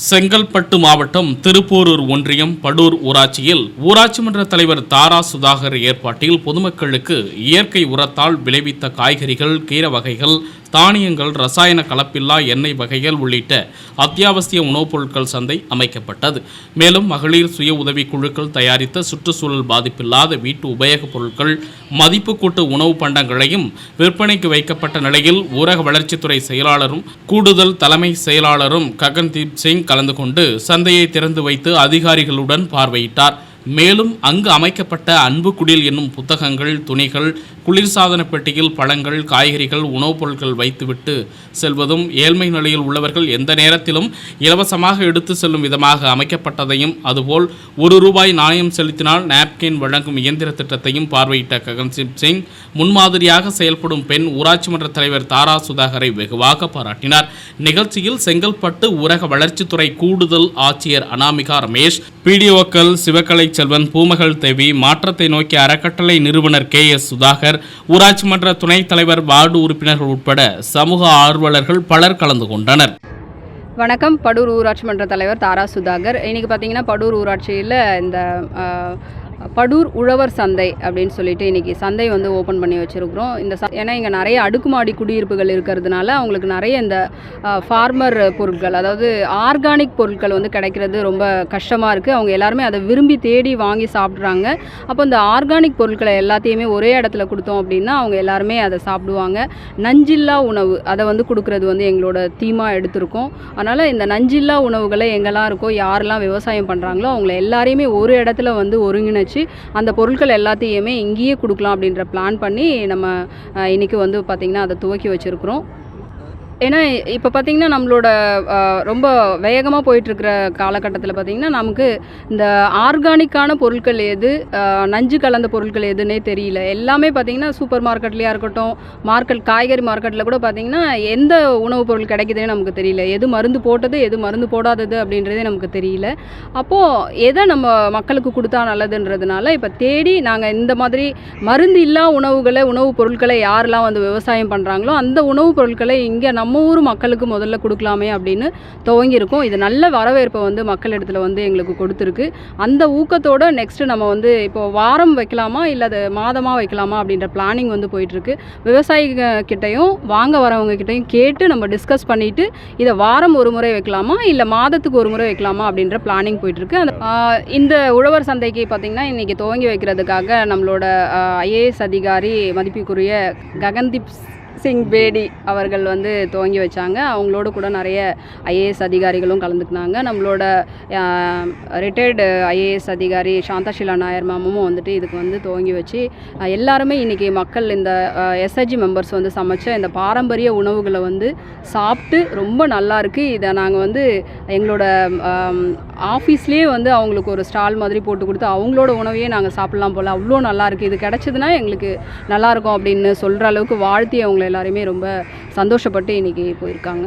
செங்கல்பட்டு மாவட்டம் திருப்போரூர் ஒன்றியம் படூர் ஊராட்சியில் ஊராட்சி மன்ற தலைவர் தாரா சுதாகர் ஏற்பாட்டில் பொதுமக்களுக்கு இயற்கை உரத்தால் விளைவித்த காய்கறிகள் கீரை வகைகள் தானியங்கள் ரசாயன கலப்பில்லா எண்ணெய் வகைகள் உள்ளிட்ட அத்தியாவசிய உணவுப் பொருட்கள் சந்தை அமைக்கப்பட்டது. மேலும் மகளிர் சுய உதவி குழுக்கள் தயாரித்த சுற்றுச்சூழல் பாதிப்பில்லாத வீட்டு உபயோகப் பொருட்கள் மதிப்பு கூட்டு உணவு பண்டங்களையும் விற்பனைக்கு வைக்கப்பட்ட நிலையில் ஊரக வளர்ச்சித்துறை செயலாளரும் கூடுதல் தலைமை செயலாளரும் ககன்தீப் சிங் கலந்து கொண்டு சந்தையை திறந்து வைத்து அதிகாரிகளுடன் பார்வையிட்டார். மேலும் அங்கு அமைக்கப்பட்ட அன்பு குடில் என்னும் புத்தகங்கள் துணிகள் குளிர்சாதன பெட்டியில் பழங்கள் காய்கறிகள் உணவுப் பொருட்கள் வைத்துவிட்டு செல்வதும் ஏழ்மை நிலையில் உள்ளவர்கள் எந்த நேரத்திலும் இலவசமாக எடுத்து செல்லும் விதமாக அமைக்கப்பட்டதையும் அதுபோல் ஒரு ரூபாய் நாணயம் செலுத்தினால் நாப்கின் வழங்கும் இயந்திர திட்டத்தையும் பார்வையிட்ட ககன்தீப் சிங் முன்மாதிரியாக செயல்படும் பெண் ஊராட்சி மன்ற தலைவர் தாரா சுதாகரை வெகுவாக பாராட்டினார். நிகழ்ச்சியில் செங்கல்பட்டு ஊரக வளர்ச்சித்துறை கூடுதல் ஆட்சியர் அனாமிகா ரமேஷ் பிடிஓக்கள் சிவகலை செல்வன் பூமகள் தேவி மாற்றத்தை நோக்கி அறக்கட்டளை நிறுவனர் கே. எஸ். சுதாகர் ஊராட்சி மன்ற துணைத் தலைவர் வார்டு உறுப்பினர்கள் உட்பட சமூக ஆர்வலர்கள் பலர் கலந்து கொண்டனர். வணக்கம். படூர் ஊராட்சி மன்ற தலைவர் தாரா சுதாகர். இன்றைக்கி பார்த்தீங்கன்னா படூர் ஊராட்சியில் இந்த படூர் உழவர் சந்தை அப்படின்னு சொல்லிட்டு இன்றைக்கி சந்தை வந்து ஓப்பன் பண்ணி வச்சுருக்குறோம். இந்த ச ஏன்னா இங்கே நிறைய அடுக்குமாடி குடியிருப்புகள் இருக்கிறதுனால அவங்களுக்கு நிறைய இந்த ஃபார்மர் பொருட்கள் அதாவது ஆர்கானிக் பொருட்கள் வந்து கிடைக்கிறது ரொம்ப கஷ்டமாக இருக்குது அவங்க எல்லாருமே அதை விரும்பி தேடி வாங்கி சாப்பிட்றாங்க. அப்போ இந்த ஆர்கானிக் பொருட்களை எல்லாத்தையுமே ஒரே இடத்துல கொடுத்தோம் அப்படின்னா அவங்க எல்லாருமே அதை சாப்பிடுவாங்க. நஞ்சில்லா உணவு அதை வந்து கொடுக்குறது வந்து எங்களோட தீமாக எடுத்திருக்கோம். அதனால் இந்த நஞ்சில்லா உணவுகளை எங்கெல்லாம் இருக்கோ யாரெல்லாம் விவசாயம் பண்ணுறாங்களோ அவங்கள எல்லாரையுமே ஒரு இடத்துல வந்து ஒருங்கிணைச்சு அந்த பொருட்கள் எல்லாத்தையுமே இங்கேயே கொடுக்கலாம் அப்படின்ற பிளான் பண்ணி நம்ம இன்றைக்கி இன்னைக்கு வந்து பார்த்திங்கன்னா அதை துவக்கி வச்சுருக்குறோம். ஏன்னா இப்போ பார்த்திங்கன்னா நம்மளோட ரொம்ப வேகமாக போயிட்டுருக்கிற காலகட்டத்தில் பார்த்திங்கன்னா நமக்கு இந்த ஆர்கானிக்கான பொருட்கள் எது நஞ்சு கலந்த பொருட்கள் எதுன்னே தெரியல. எல்லாமே பார்த்திங்கன்னா சூப்பர் மார்க்கெட்லேயா இருக்கட்டும் மார்க்கெட் காய்கறி மார்க்கெட்டில் கூட பார்த்திங்கன்னா எந்த உணவுப் பொருள் கிடைக்குதுன்னு நமக்கு தெரியல. எது மருந்து போட்டது எது மருந்து போடாதது அப்படின்றதே நமக்கு தெரியல. அப்போது எதை நம்ம மக்களுக்கு கொடுத்தா நல்லதுன்றதுனால இப்போ தேடி நாங்கள் இந்த மாதிரி மருந்து இல்லா உணவுகளை உணவுப் பொருட்களை யாரெல்லாம் வந்து விவசாயம் பண்ணுறாங்களோ அந்த உணவுப் பொருட்களை இங்கே நம்ம நம்ம ஊர் மக்களுக்கு முதல்ல கொடுக்கலாமே அப்படின்னு துவங்கியிருக்கோம். இது நல்ல வரவேற்பை வந்து மக்கள் இடத்துல வந்து எங்களுக்கு கொடுத்துருக்கு. அந்த ஊக்கத்தோட நெக்ஸ்ட்டு நம்ம வந்து இப்போ வாரம் வைக்கலாமா இல்லை அது மாதமாக வைக்கலாமா அப்படின்ற பிளானிங் வந்து போயிட்டுருக்கு. விவசாயிக கிட்டையும் வாங்க வரவங்க கிட்டையும் கேட்டு நம்ம டிஸ்கஸ் பண்ணிவிட்டு இதை வாரம் ஒரு முறை வைக்கலாமா இல்லை மாதத்துக்கு ஒரு முறை வைக்கலாமா அப்படின்ற பிளானிங் போயிட்டுருக்கு. அந்த இந்த உழவர் சந்தைக்கு பார்த்திங்கன்னா இன்றைக்கி துவங்கி வைக்கிறதுக்காக நம்மளோட ஐஏஎஸ் அதிகாரி மதிப்புக்குரிய ககன்தீப் சிங் பேடி அவர்கள் வந்து துவங்கி வச்சாங்க. அவங்களோட கூட நிறைய ஐஏஎஸ் அதிகாரிகளும் கலந்துக்கினாங்க. நம்மளோட ரிட்டையர்டு ஐஏஎஸ் அதிகாரி சாந்தாஷிலா நாயர் மாமும் வந்துட்டு இதுக்கு வந்து துவங்கி வச்சு எல்லாருமே இன்றைக்கி மக்கள் இந்த எஸ்ஐஜி மெம்பர்ஸ் வந்து சமைச்ச இந்த பாரம்பரிய உணவுகளை வந்து சாப்பிட்டு ரொம்ப நல்லா இருக்குது இதை நாங்கள் வந்து எங்களோட ஆஃபீஸ்லேயே வந்து அவங்களுக்கு ஒரு ஸ்டால் மாதிரி போட்டு கொடுத்து அவங்களோட உணவையே நாங்கள் சாப்பிட்லாம் போல். அவ்வளோ நல்லாயிருக்கு இது கிடச்சதுன்னா எங்களுக்கு நல்லாயிருக்கும் அப்படின்னு சொல்கிற அளவுக்கு வாழ்த்தி அவங்கள எல்லாரையுமே ரொம்ப சந்தோஷப்பட்டு இன்றைக்கி போயிருக்காங்க.